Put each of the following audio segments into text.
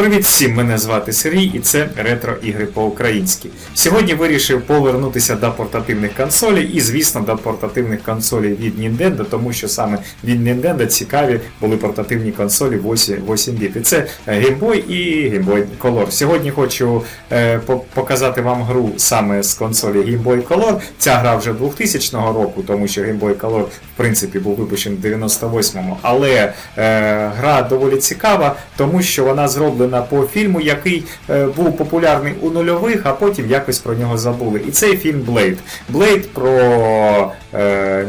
Привіт всім! Мене звати Сергій і це ретро ігри по-українськи. Сьогодні вирішив повернутися до портативних консолей і, звісно, до портативних консолей від Nintendo, тому що саме від Nintendo цікаві були портативні консолі 8, 8 біт. І це Game Boy і Game Boy Color. Сьогодні хочу е, показати вам гру саме з консолі Game Boy Color. Ця гра вже 2000 року, тому що Game Boy Color в принципі був випущений в 98-му. Але е, гра доволі цікава, тому що вона зроблена по фільму, який е, був популярний у нульових, а потім якось про нього забули. І цей фільм Блейд. Блейд про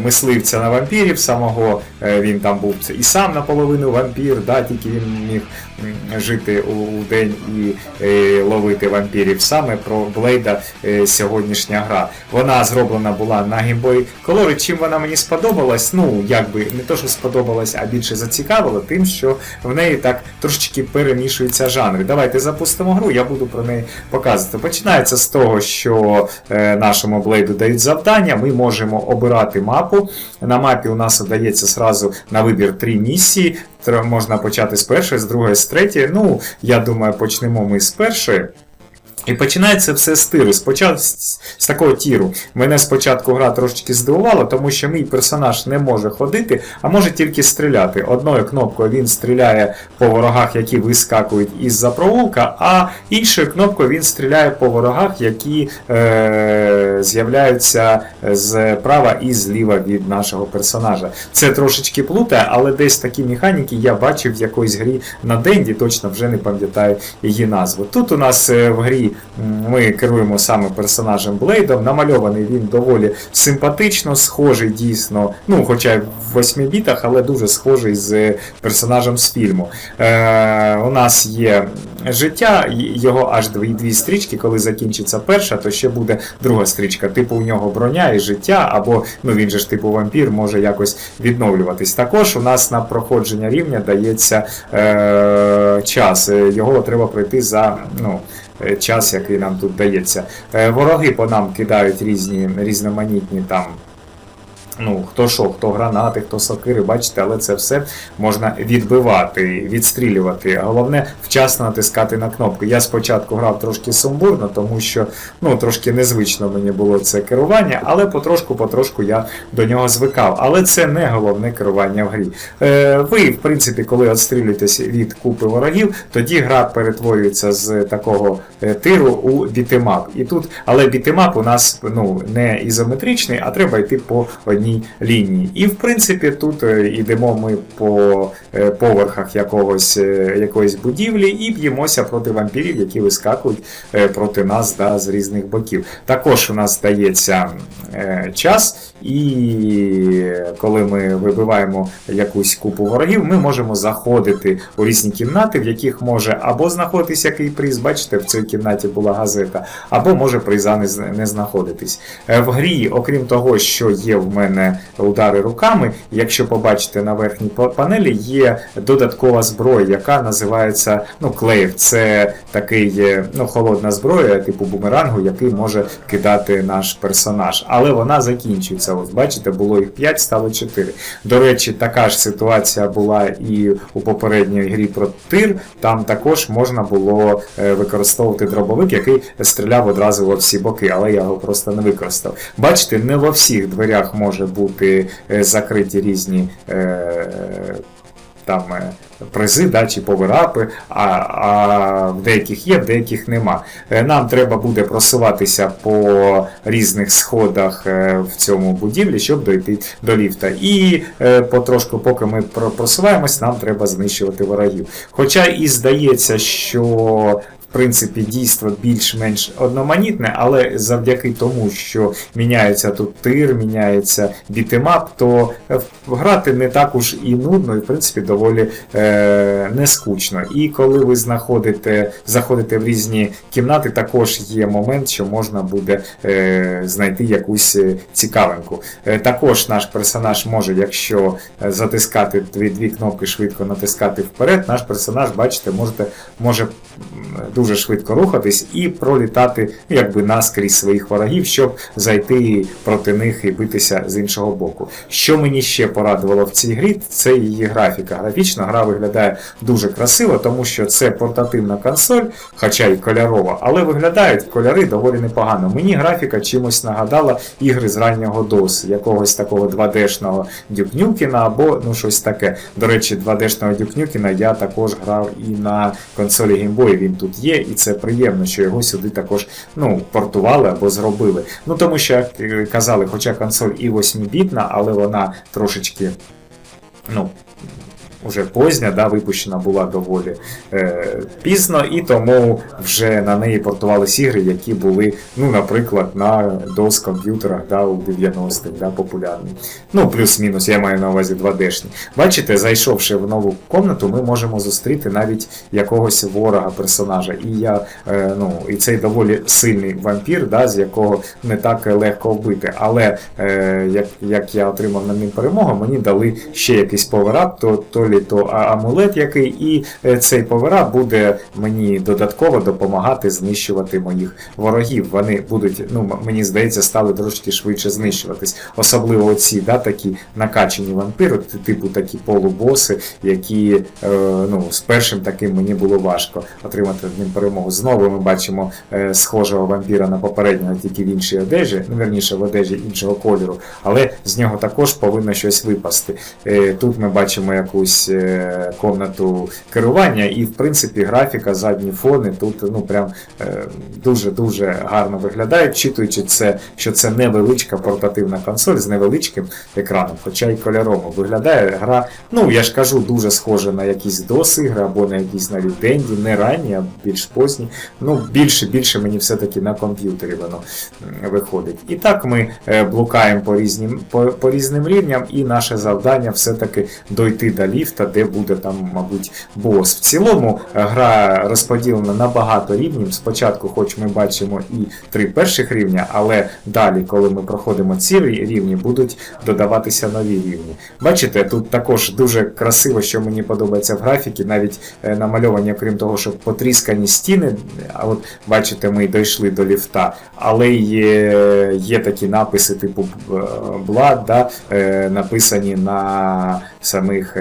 мисливця на вампірів, самого е, він там був і сам наполовину вампір, да, тільки він міг жити у, день і е, ловити вампірів. Саме про Блейда е, сьогоднішня гра. Вона зроблена була на Game Color. Чим вона мені сподобалась? Ну, якби не то, що сподобалась, а більше зацікавила, тим, що в неї так трошечки перемішуються жанри. Давайте запустимо гру, я буду про неї показувати. Починається з того, що е, нашому блейду дають завдання. Ми можемо обирати мапу. На мапі у нас дається сразу на вибір три місії. Можна почати з першої, з другої, з третьої. Ну, я думаю, почнемо ми з першої. І починається все з тиру. Спочатку з, з такого тіру. Мене спочатку гра трошечки здивувала, тому що мій персонаж не може ходити, а може тільки стріляти. Одною кнопкою він стріляє по ворогах, які вискакують із-за провулка, а іншою кнопкою він стріляє по ворогах, які е, з'являються зправа і зліва від нашого персонажа. Це трошечки плутає, але десь такі механіки я бачив в якоїсь грі на Денді, точно вже не пам'ятаю її назву. Тут у нас е, в грі ми керуємо саме персонажем Блейдом. Намальований він доволі симпатично, схожий дійсно, ну, хоча й в 8 бітах, але дуже схожий з персонажем з фільму. Е, у нас є життя, його аж дві, дві стрічки, коли закінчиться перша, то ще буде друга стрічка. Типу у нього броня і життя, або ну він же ж типу вампір може якось відновлюватись. Також у нас на проходження рівня дається е, час. Е, Його треба пройти за ну, час, який нам тут дається. Е, вороги по нам кидають різні різноманітні там. Ну, хто що, хто гранати, хто сокири, бачите, але це все можна відбивати, відстрілювати. Головне вчасно натискати на кнопку. Я спочатку грав трошки сумбурно, тому що ну, трошки незвично мені було це керування, але потрошку-потрошку я до нього звикав. Але це не головне керування в грі. Е, ви, в принципі, коли відстрілюєтесь від купи ворогів, тоді гра перетворюється з такого е, тиру у бітемап. І тут, але бітемап у нас ну, не ізометричний, а треба йти по одній лінії. І в принципі тут е, йдемо ми по е, поверхах якогось, е, якоїсь будівлі і б'ємося проти вампірів, які вискакують проти нас да, з різних боків. Також у нас дається е, час, і коли ми вибиваємо якусь купу ворогів, ми можемо заходити у різні кімнати, в яких може або знаходитись який приз, бачите, в цій кімнаті була газета, або може приза не, знаходитись. В грі, окрім того, що є в мене удари руками, якщо побачите на верхній панелі, є додаткова зброя, яка називається ну, клеїв. Це такий е, ну, холодна зброя, типу бумерангу, який може кидати наш персонаж. Але вона закінчується. Ось бачите, було їх 5, стало 4. До речі, така ж ситуація була і у попередній грі про тир. Там також можна було е, використовувати дробовик, який стріляв одразу во всі боки, але я його просто не використав. Бачите, не во всіх дверях може бути е, закриті різні. Е, там е, призи да, чи поверапи, а, а в деяких є, в деяких нема. Нам треба буде просуватися по різних сходах в цьому будівлі, щоб дойти до ліфта. І потрошку, поки ми просуваємось, нам треба знищувати ворогів. Хоча і здається, що принципі, дійство більш-менш одноманітне, але завдяки тому, що міняється тут тир, міняється бітемап, то е, грати не так уж і нудно, і в принципі доволі е, не скучно. І коли ви знаходите, заходите в різні кімнати, також є момент, що можна буде е, знайти якусь е, цікавинку. Е, також наш персонаж може, якщо е, затискати дві, дві кнопки швидко натискати вперед, наш персонаж, бачите, можете, може дуже швидко рухатись і пролітати ну, якби наскрізь своїх ворогів, щоб зайти проти них і битися з іншого боку. Що мені ще порадувало в цій грі, це її графіка. Графічно гра виглядає дуже красиво, тому що це портативна консоль, хоча й кольорова, але виглядають кольори доволі непогано. Мені графіка чимось нагадала ігри з раннього DOS, якогось такого 2D-шного Дюкнюкіна або ну щось таке. До речі, 2D-шного Дюкнюкіна я також грав і на консолі Game Boy, він тут є, і це приємно, що його сюди також ну, портували або зробили. Ну тому що, як е, казали, хоча консоль і 8-бітна, але вона трошечки. Ну, Уже позня, да, випущена була доволі е, пізно, і тому вже на неї портувались ігри, які були, ну, наприклад, на DOS комп'ютерах да, у 90-х да, популярні. Ну, плюс-мінус, я маю на увазі 2D-шні. Бачите, зайшовши в нову комнату, ми можемо зустріти навіть якогось ворога персонажа. І я, е, ну, і цей доволі сильний вампір, да, з якого не так легко вбити. Але е, як, як я отримав на ним перемогу, мені дали ще якийсь поверап, то, то лі то амулет який, і е, цей поверап буде мені додатково допомагати знищувати моїх ворогів. Вони будуть, ну мені здається, стали трошки швидше знищуватись. Особливо оці, да, такі накачані вампири, типу такі полубоси, які е, ну, з першим таким мені було важко отримати ним перемогу. Знову ми бачимо е, схожого вампіра на попереднього, тільки в іншій одежі, ну верніше в одежі іншого кольору, але з нього також повинно щось випасти. Е, Тут ми бачимо якусь е, комнату керування, і в принципі графіка, задні фони тут ну прям дуже-дуже гарно виглядають, читуючи це, що це невеличка портативна консоль з невеличким екраном, хоча й кольорово. Виглядає гра, ну я ж кажу, дуже схожа на якісь DOS ігри або на якісь навіть денді, не ранні, а більш позні. Ну, більше, більше мені все-таки на комп'ютері воно виходить. І так ми е, блукаємо по різним, по, по різним рівням, і наше завдання все-таки дойти до ліфта, де буде там, мабуть, бос. В цілому е, гра розподілена на багато рівнів. Спочатку, хоч ми бачимо і три перших рівня, але далі, коли ми проходимо ці рівні, будуть додаватися нові рівні. Бачите, тут також дуже красиво, що мені подобається в графіці, навіть е, намальовані, окрім того, що потріскані стіни. А от бачите, ми дійшли до ліфта, але є, є такі написи, типу е, Blood, да, написані на самих.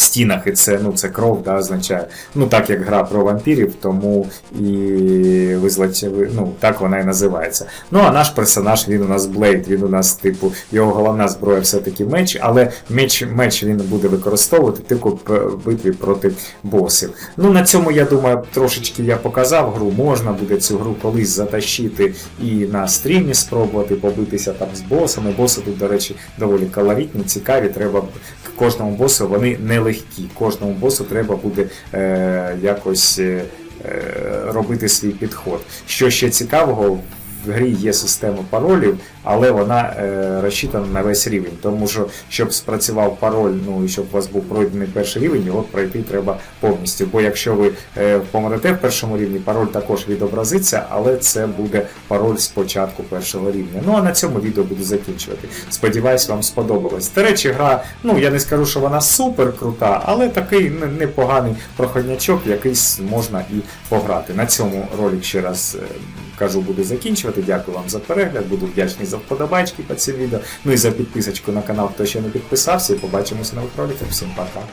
Стінах, і це, ну, це кров, да, означає. Ну, так як гра про вампірів, тому і визлач, ну, так вона і називається. Ну, а наш персонаж, він у нас Блейд, він у нас, типу, його головна зброя все-таки меч, але меч, меч він буде використовувати тільки в битві проти босів. Ну, на цьому, я думаю, трошечки я показав гру. Можна буде цю гру колись затащити і на стрімі спробувати побитися там з босами. Боси тут, до речі, доволі колоритні, цікаві. Треба кожному босу вони нелегкі. Кожному босу треба буде е, якось е, е, робити свій підход. Що ще цікавого, в грі є система паролів, але вона е, розчитана на весь рівень. Тому що, щоб спрацював пароль, ну і щоб у вас був пройдений перший рівень, його пройти треба повністю. Бо якщо ви е, помрете в першому рівні, пароль також відобразиться, але це буде пароль з початку першого рівня. Ну а на цьому відео буду закінчувати. Сподіваюсь, вам сподобалось. До речі, гра, ну я не скажу, що вона супер крута, але такий непоганий проходнячок, якийсь можна і пограти. На цьому ролик ще раз. е, Кажу, буду закінчувати. Дякую вам за перегляд. Буду вдячний за вподобайки під цим відео. Ну і за підписочку на канал, хто ще не підписався. І побачимося на роликах. Всім пока.